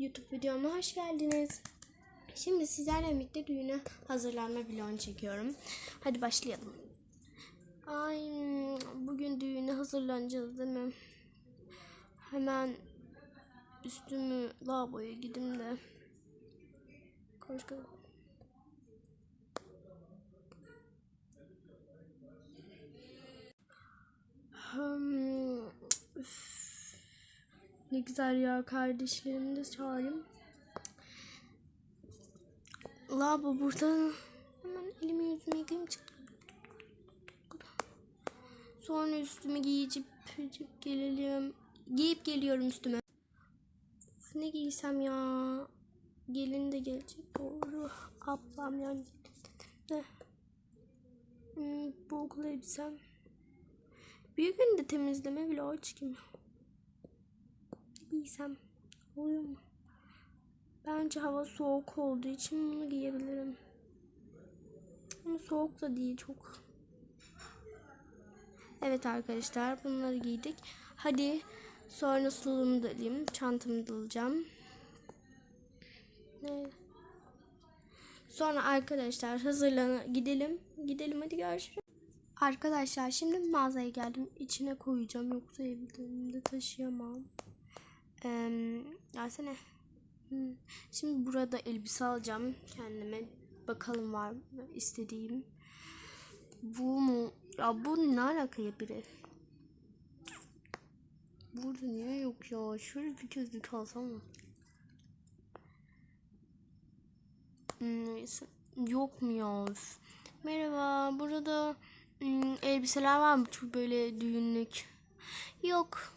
YouTube videoma hoş geldiniz. Şimdi sizlerle birlikte düğüne hazırlanma vlogunu çekiyorum. Hadi başlayalım. Ay bugün düğüne hazırlanacağız değil mi? Hemen üstümü lavaboya gideyim de. Koş koş. Hmm, üf. Ne güzel ya kardeşlerimi de çağırayım. Lavabo burada. Hemen elimi yüzümü yıkayayım. Sonra üstümü giyicip giyip gelelim. Giyip geliyorum üstüme. Ne giysem ya? Gelin de gelecek doğru. Ablam yani. Hmm, bu okul elbisem. Bir gün de temizleme vlogu çekeyim. Giysem oluyor mu? Bence hava soğuk olduğu için bunu giyebilirim. Ama soğuk da değil çok. Evet arkadaşlar bunları giydik. Hadi sonra sulumu da alayım. Çantamı da alacağım. Ne? Sonra arkadaşlar hazırlan gidelim. Gidelim hadi görüşürüz. Arkadaşlar şimdi mağazaya geldim. İçine koyacağım yoksa evimde taşıyamam. Ee, gelsene. Şimdi burada elbise alacağım kendime. Bakalım var mı istediğim. Bu mu? Ya bu ne alaka ya biri? Burada niye yok ya? Şöyle bir gözlük alsam mı? Yok mu ya? Merhaba. Burada elbiseler var mı? Çok böyle düğünlük. Yok.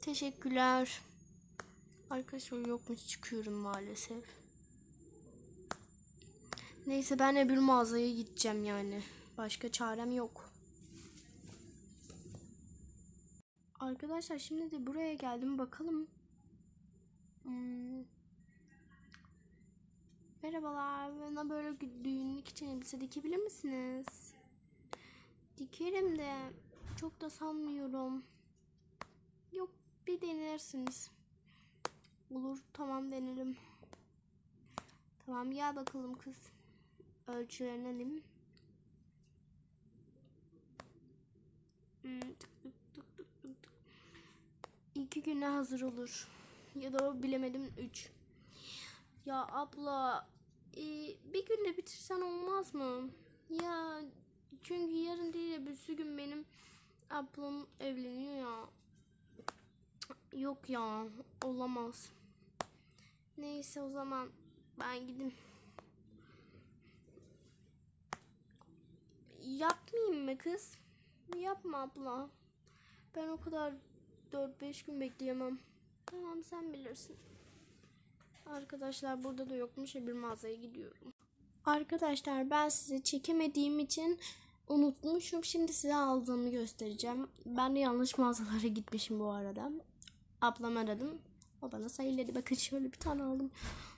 Teşekkürler. Arkadaşlar yokmuş çıkıyorum maalesef. Neyse ben öbür mağazaya gideceğim yani. Başka çarem yok. Arkadaşlar şimdi de buraya geldim bakalım. Hmm. Merhabalar. Bana böyle düğünlük için elbise dikebilir misiniz? Dikerim de çok da sanmıyorum. Yok bir denersiniz. Olur tamam denerim. Tamam gel bakalım kız. Ölçülerini alayım. Hmm. İki güne hazır olur. Ya da bilemedim üç. Ya abla e, bir günde bitirsen olmaz mı? Ya çünkü yarın değil de bir gün benim ablam evleniyor ya. Yok ya olamaz. Neyse o zaman ben gideyim. Yapmayayım mı kız? Yapma abla. Ben o kadar 4-5 gün bekleyemem. Tamam sen bilirsin. Arkadaşlar burada da yokmuş ya bir mağazaya gidiyorum. Arkadaşlar ben size çekemediğim için unutmuşum. Şimdi size aldığımı göstereceğim. Ben de yanlış mağazalara gitmişim bu arada. Ablam aradım. O bana sayıladı. Bakın şöyle bir tane aldım.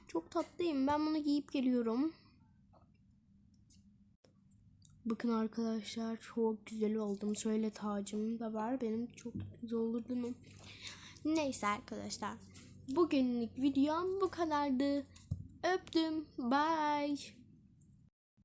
Çok tatlıyım. Ben bunu giyip geliyorum. Bakın arkadaşlar çok güzel oldum. Şöyle tacım da var. Benim çok güzel olur değil mi? Neyse arkadaşlar. Bugünlük videom bu kadardı. Öptüm. Bye.